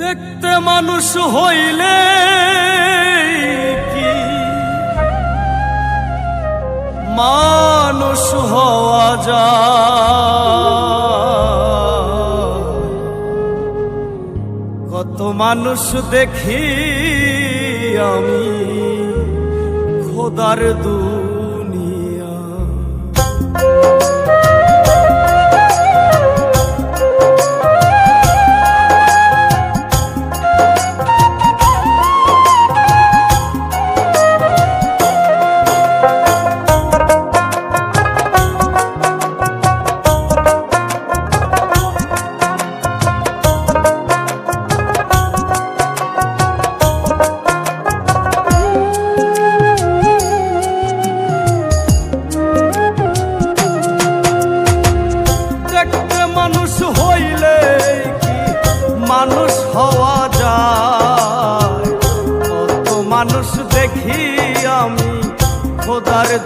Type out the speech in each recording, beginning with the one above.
দেখতে মানুষ হইলে কি? মানুষ হওয়া যা কত মানুষ দেখি আমি খোদার দূর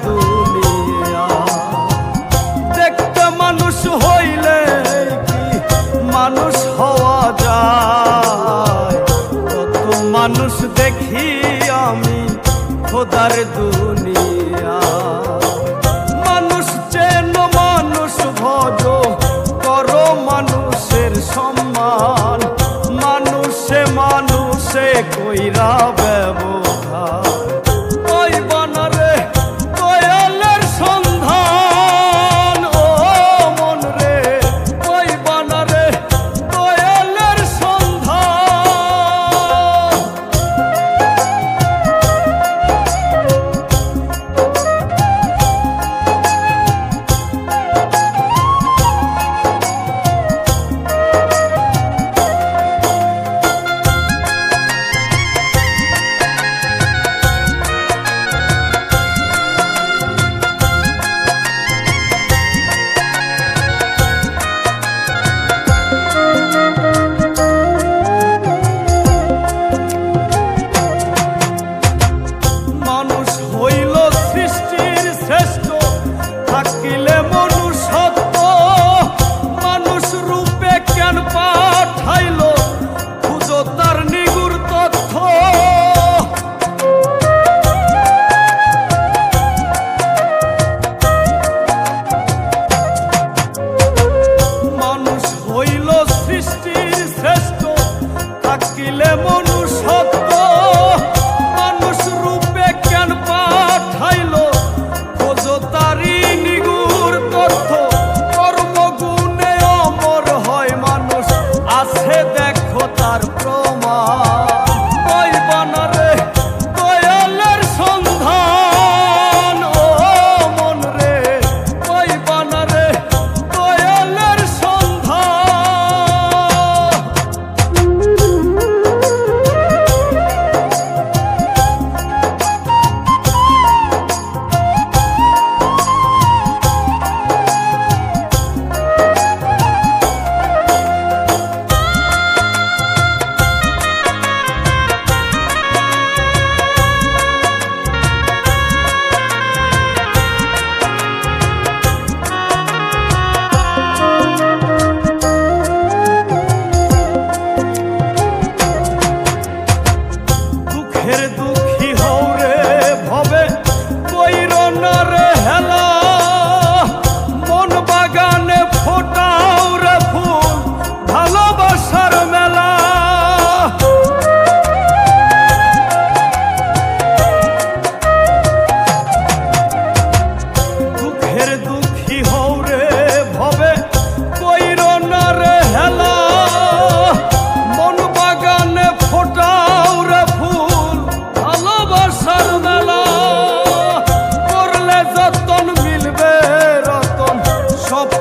দুনিয়া। দেখতে মানুষ হইলে কি মানুষ হওয়া যায়? কত মানুষ দেখি আমি খোদার দুনিয়া।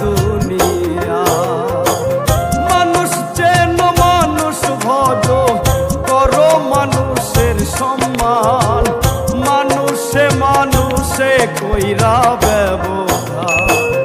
দুনিয়া। মানুষ চেন মানুষ ভজ করো মানুষের সম্মান। মানুষে মানুষে কইরা ব্যবধান।